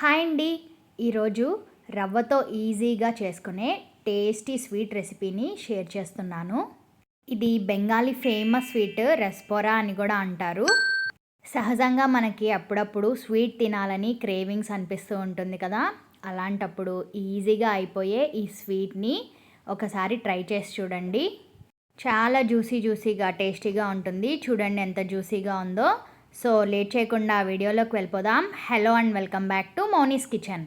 Hi అండి ఈరోజు రవ్వతో ఈజీగా చేసుకునే టేస్టీ స్వీట్ రెసిపీని షేర్ చేస్తున్నాను. ఇది బెంగాలీ ఫేమస్ స్వీట్ రెస్పోరా అని కూడా అంటారు. సహజంగా మనకి అప్పుడప్పుడు స్వీట్ తినాలని క్రేవింగ్స్ అనిపిస్తూ ఉంటుంది కదా. అలాంటప్పుడు ఈజీగా అయిపోయే ఈ స్వీట్ని ఒకసారి ట్రై చేసి చూడండి. చాలా జ్యూసీ జ్యూసీగా టేస్టీగా ఉంటుంది. చూడండి ఎంత జ్యూసీగా ఉందో. సో లేట్ చేయకుండా వీడియోలోకి వెళ్ళిపోదాం. Hello and welcome back to Moni's kitchen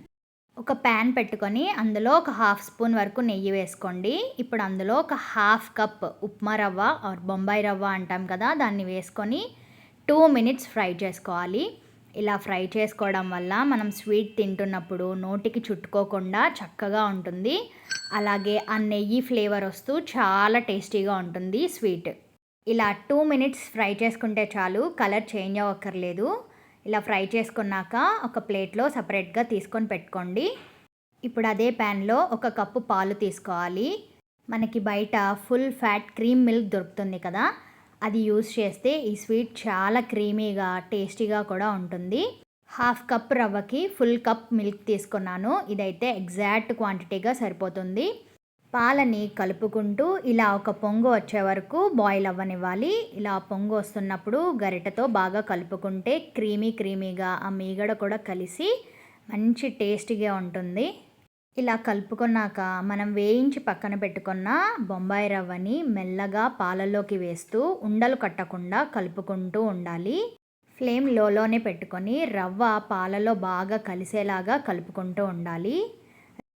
ఒక ప్యాన్ పెట్టుకొని అందులో ఒక హాఫ్ స్పూన్ వరకు నెయ్యి వేసుకోండి. ఇప్పుడు అందులో ఒక హాఫ్ కప్ ఉప్మా రవ్వ ఆర్ బొంబాయి రవ్వ అంటాం కదా దాన్ని వేసుకొని టూ మినిట్స్ ఫ్రై చేసుకోవాలి. ఇలా ఫ్రై చేసుకోవడం వల్ల మనం స్వీట్ తింటున్నప్పుడు నోటికి చుట్టుకోకుండా చక్కగా ఉంటుంది. అలాగే ఆ నెయ్యి ఫ్లేవర్ వస్తూ చాలా టేస్టీగా ఉంటుంది స్వీట్ ఇలా టూ మినిట్స్ ఫ్రై చేసుకుంటే చాలు కలర్ చేంజ్ అవ్వక్కర్లేదు. ఇలా ఫ్రై చేసుకున్నాక ఒక ప్లేట్లో సపరేట్గా తీసుకొని పెట్టుకోండి. ఇప్పుడు అదే ప్యాన్లో ఒక కప్పు పాలు తీసుకోవాలి. మనకి బయట ఫుల్ ఫ్యాట్ క్రీమ్ మిల్క్ దొరుకుతుంది కదా అది యూస్ చేస్తే ఈ స్వీట్ చాలా క్రీమీగా టేస్టీగా కూడా ఉంటుంది. హాఫ్ కప్ రవ్వకి ఫుల్ కప్ మిల్క్ తీసుకున్నాను. ఇదైతే ఎగ్జాక్ట్ క్వాంటిటీగా సరిపోతుంది. పాలని కలుపుకుంటూ ఇలా ఒక పొంగు వచ్చే వరకు బాయిల్ అవ్వనివ్వాలి. ఇలా పొంగు వస్తున్నప్పుడు గరిటతో బాగా కలుపుకుంటే క్రీమీ క్రీమీగా ఆ మీగడ కూడా కలిసి మంచి టేస్టీగా ఉంటుంది. ఇలా కలుపుకున్నాక మనం వేయించి పక్కన పెట్టుకున్న బొంబాయి రవ్వని మెల్లగా పాలలోకి వేస్తూ ఉండలు కట్టకుండా కలుపుకుంటూ ఉండాలి. ఫ్లేమ్ లోలోనే పెట్టుకొని రవ్వ పాలలో బాగా కలిసేలాగా కలుపుకుంటూ ఉండాలి.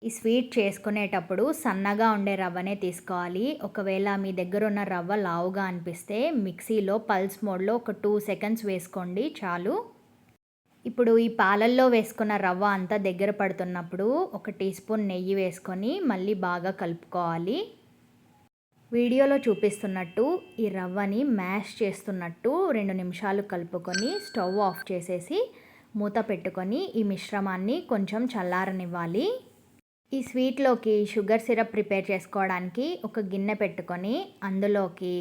ఈ స్వీట్ చేసుకునేటప్పుడు సన్నగా ఉండే రవ్వనే తీసుకోవాలి. ఒకవేళ మీ దగ్గర ఉన్న రవ్వ లావుగా అనిపిస్తే మిక్సీలో పల్స్ మోడ్లో ఒక టూ సెకండ్స్ వేసుకోండి చాలు. ఇప్పుడు ఈ పాలల్లో వేసుకున్న రవ్వ అంతా దగ్గర పడుతున్నప్పుడు ఒక టీ స్పూన్ నెయ్యి వేసుకొని మళ్ళీ బాగా కలుపుకోవాలి. వీడియోలో చూపిస్తున్నట్టు ఈ రవ్వని మ్యాష్ చేస్తున్నట్టు రెండు నిమిషాలు కలుపుకొని స్టవ్ ఆఫ్ చేసేసి మూత పెట్టుకొని ఈ మిశ్రమాన్ని కొంచెం చల్లారనివ్వాలి. ఈ స్వీట్లోకి షుగర్ సిరప్ ప్రిపేర్ చేసుకోవడానికి ఒక గిన్నె పెట్టుకొని అందులోకి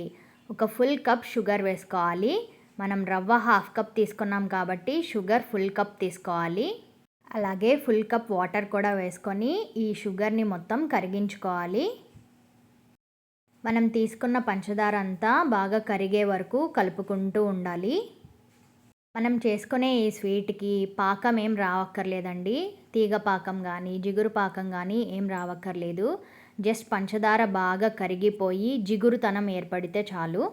ఒక ఫుల్ కప్ షుగర్ వేసుకోవాలి. మనం రవ్వ హాఫ్ కప్ తీసుకున్నాం కాబట్టి షుగర్ ఫుల్ కప్ తీసుకోవాలి. అలాగే ఫుల్ కప్ వాటర్ కూడా వేసుకొని ఈ షుగర్ని మొత్తం కరిగించుకోవాలి. మనం తీసుకున్న పంచదార అంతా బాగా కరిగే వరకు కలుపుకుంటూ ఉండాలి. మనం చేసుకునే ఈ స్వీట్కి పాకం ఏం రావక్కర్లేదండి. తీగ పాకం కానీ జిగురు పాకం కానీ ఏం రావక్కర్లేదు. జస్ట్ పంచదార బాగా కరిగిపోయి జిగురుతనం ఏర్పడితే చాలు.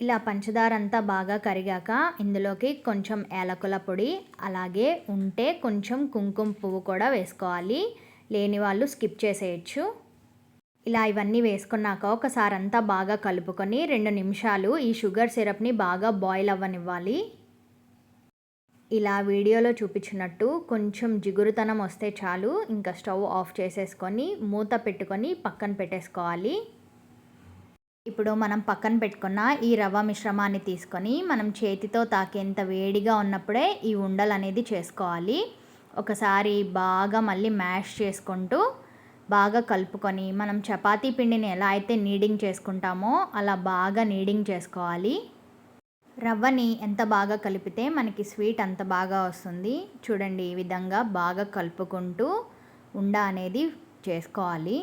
ఇలా పంచదార అంతా బాగా కరిగాక ఇందులోకి కొంచెం ఏలకుల పొడి అలాగే ఉంటే కొంచెం కుంకుమ పువ్వు కూడా వేసుకోవాలి. లేని వాళ్ళు స్కిప్ చేసేయచ్చు. ఇలా ఇవన్నీ వేసుకున్నాక ఒకసారి అంతా బాగా కలుపుకొని రెండు నిమిషాలు ఈ షుగర్ సిరప్ని బాగా బాయిల్ అవ్వనివ్వాలి. ఇలా వీడియోలో చూపించినట్టు కొంచెం జిగురుతనం వస్తే చాలు. ఇంకా స్టవ్ ఆఫ్ చేసేసుకొని మూత పెట్టుకొని పక్కన పెట్టేసుకోవాలి. ఇప్పుడు మనం పక్కన పెట్టుకున్న ఈ రవ్వ మిశ్రమాన్ని తీసుకొని మనం చేతితో తాకేంత వేడిగా ఉన్నప్పుడే ఈ ఉండలు అనేది చేసుకోవాలి. ఒకసారి బాగా మళ్ళీ మ్యాష్ చేసుకుంటూ బాగా కలుపుకొని మనం చపాతీ పిండిని ఎలా అయితే నీడింగ్ చేసుకుంటామో అలా బాగా నీడింగ్ చేసుకోవాలి. రవ్వని ఎంత బాగా కలిపితే మనకి స్వీట్ అంత బాగా వస్తుంది. చూడండి ఈ విధంగా బాగా కలుపుకుంటూ ఉండ అనేది చేసుకోవాలి.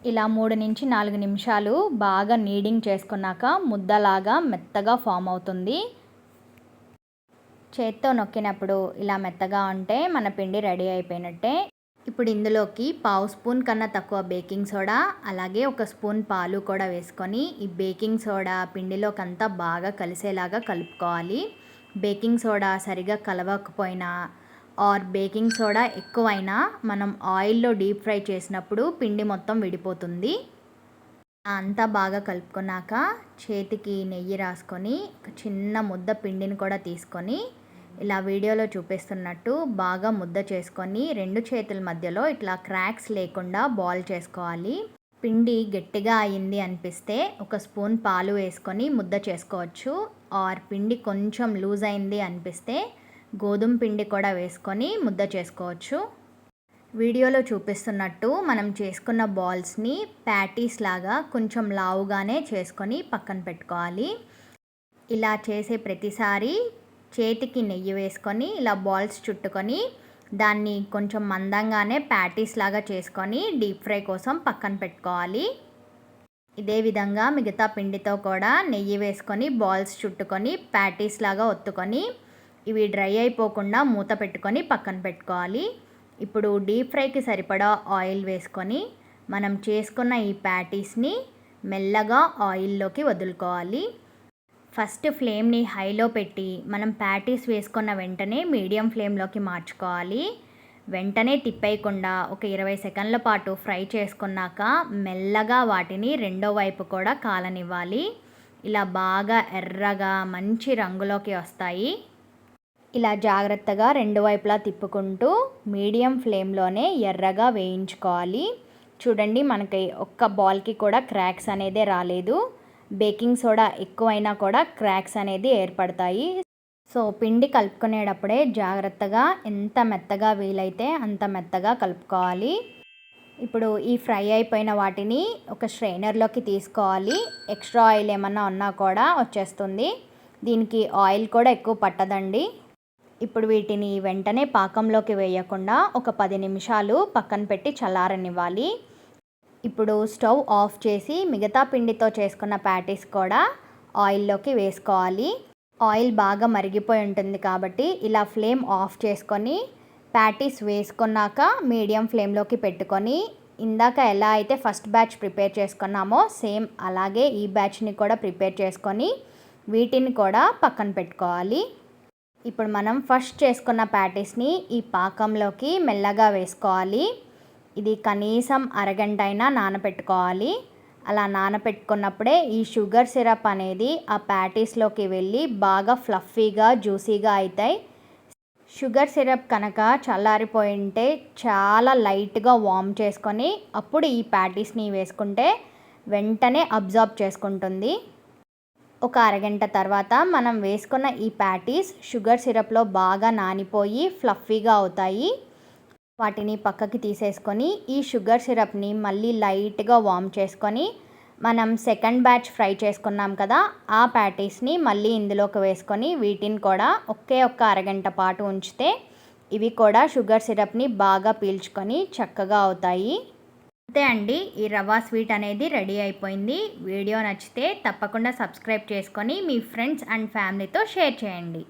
ఇలా మూడు నుంచి నాలుగు నిమిషాలు బాగా నీడింగ్ చేసుకున్నాక ముద్దలాగా మెత్తగా ఫామ్ అవుతుంది. చేత్తో నొక్కినప్పుడు ఇలా మెత్తగా ఉంటే మన పిండి రెడీ అయిపోయినట్టే. ఇప్పుడు ఇందులోకి పావు స్పూన్ కన్నా తక్కువ బేకింగ్ సోడా అలాగే ఒక స్పూన్ పాలు కూడా వేసుకొని ఈ బేకింగ్ సోడా పిండిలోకంతా బాగా కలిసేలాగా కలుపుకోవాలి. బేకింగ్ సోడా సరిగా కలవకపోయినా ఆర్ బేకింగ్ సోడా ఎక్కువైనా మనం ఆయిల్లో డీప్ ఫ్రై చేసినప్పుడు పిండి మొత్తం విడిపోతుంది. అంతా బాగా కలుపుకున్నాక చేతికి నెయ్యి రాసుకొని ఒక చిన్న ముద్ద పిండిని కూడా తీసుకొని ఇలా వీడియోలో చూపిస్తున్నట్టు బాగా ముద్ద చేసుకొని రెండు చేతుల మధ్యలో ఇట్లా క్రాక్స్ లేకుండా బాల్ చేసుకోవాలి. పిండి గట్టిగా అయింది అనిపిస్తే ఒక స్పూన్ పాలు వేసుకొని ముద్ద చేసుకోవచ్చు. ఆర్ పిండి కొంచెం లూజ్ అయింది అనిపిస్తే గోధుమ పిండి కూడా వేసుకొని ముద్ద చేసుకోవచ్చు. వీడియోలో చూపిస్తున్నట్టు మనం చేసుకున్న బాల్స్ని ప్యాటీస్ లాగా కొంచెం లావుగానే చేసుకొని పక్కన పెట్టుకోవాలి. ఇలా చేసే ప్రతిసారి చేతికి నెయ్యి వేసుకొని ఇలా బాల్స్ చుట్టుకొని దాన్ని కొంచెం మందంగానే ప్యాటీస్ లాగా చేసుకొని డీప్ ఫ్రై కోసం పక్కన పెట్టుకోవాలి. ఇదే విధంగా మిగతా పిండితో కూడా నెయ్యి వేసుకొని బాల్స్ చుట్టుకొని ప్యాటీస్ లాగా ఒత్తుకొని ఇవి డ్రై అయిపోకుండా మూత పెట్టుకొని పక్కన పెట్టుకోవాలి. ఇప్పుడు డీప్ ఫ్రైకి సరిపడా ఆయిల్ వేసుకొని మనం చేసుకున్న ఈ ప్యాటీస్ని మెల్లగా ఆయిల్లోకి వదులుకోవాలి. ఫస్ట్ ఫ్లేమ్ని హైలో పెట్టి మనం ప్యాటీస్ వేసుకున్న వెంటనే మీడియం ఫ్లేమ్లోకి మార్చుకోవాలి. వెంటనే తిప్పేయకుండా ఒక ఇరవై సెకండ్ల పాటు ఫ్రై చేసుకున్నాక మెల్లగా వాటిని రెండో వైపు కూడా కాలనివ్వాలి. ఇలా బాగా ఎర్రగా మంచి రంగులోకి వస్తాయి. ఇలా జాగ్రత్తగా రెండు వైపులా తిప్పుకుంటూ మీడియం ఫ్లేమ్లోనే ఎర్రగా వేయించుకోవాలి. చూడండి మనకి ఒక్క బాల్కి కూడా క్రాక్స్ అనేది రాలేదు. బేకింగ్ సోడా ఎక్కువైనా కూడా క్రాక్స్ అనేది ఏర్పడతాయి. సో పిండి కలుపుకునేటప్పుడే జాగ్రత్తగా ఎంత మెత్తగా వీలైతే అంత మెత్తగా కలుపుకోవాలి. ఇప్పుడు ఈ ఫ్రై అయిపోయిన వాటిని ఒక స్ట్రైనర్లోకి తీసుకోవాలి. ఎక్స్ట్రా ఆయిల్ ఏమన్నా ఉన్నా కూడా వచ్చేస్తుంది. దీనికి ఆయిల్ కూడా ఎక్కువ పట్టదండి. ఇప్పుడు వీటిని వెంటనే పాకంలోకి వేయకుండా ఒక పది నిమిషాలు పక్కన పెట్టి చల్లారనివ్వాలి. ఇప్పుడు స్టవ్ ఆఫ్ చేసి మిగతా పిండితో చేసుకున్న ప్యాటీస్ కూడా ఆయిల్లోకి వేసుకోవాలి. ఆయిల్ బాగా మరిగిపోయి ఉంటుంది కాబట్టి ఇలా ఫ్లేమ్ ఆఫ్ చేసుకొని ప్యాటీస్ వేసుకున్నాక మీడియం ఫ్లేమ్లోకి పెట్టుకొని ఇందాక ఎలా అయితే ఫస్ట్ బ్యాచ్ ప్రిపేర్ చేసుకున్నామో సేమ్ అలాగే ఈ బ్యాచ్ని కూడా ప్రిపేర్ చేసుకొని వీటిని కూడా పక్కన పెట్టుకోవాలి. ఇప్పుడు మనం ఫస్ట్ చేసుకున్న ప్యాటీస్ని ఈ పాకంలోకి మెల్లగా వేసుకోవాలి. ఇది కనీసం అరగంట అయినా నానబెట్టుకోవాలి అలా నానబెట్టుకున్నప్పుడే ఈ షుగర్ సిరప్ అనేది ఆ ప్యాటీస్లోకి వెళ్ళి బాగా ఫ్లఫీగా జ్యూసీగా అవుతాయి షుగర్ సిరప్ కనుక చల్లారిపోయి ఉంటే చాలా లైట్గా వామ్ చేసుకొని అప్పుడు ఈ ప్యాటీస్ని వేసుకుంటే వెంటనే అబ్జార్బ్ చేసుకుంటుంది. ఒక అరగంట తర్వాత మనం వేసుకున్న ఈ ప్యాటీస్ షుగర్ సిరప్లో బాగా నానిపోయి ఫ్లఫీగా అవుతాయి. వాటిని పక్కకి తీసేసుకొని ఈ షుగర్ సిరప్ని మళ్ళీ లైట్గా వామ్ చేసుకొని మనం సెకండ్ బ్యాచ్ ఫ్రై చేసుకున్నాం కదా ఆ ప్యాటీస్ని మళ్ళీ ఇందులోకి వేసుకొని వీటిని కూడా ఒకే ఒక్క అరగంట పాటు ఉంచితే ఇవి కూడా షుగర్ సిరప్ని బాగా పీల్చుకొని చక్కగా అవుతాయి. అంతే అండి ఈ రవా స్వీట్ అనేది రెడీ అయిపోయింది. వీడియో నచ్చితే తప్పకుండా సబ్స్క్రైబ్ చేసుకొని మీ ఫ్రెండ్స్ అండ్ ఫ్యామిలీతో షేర్ చేయండి.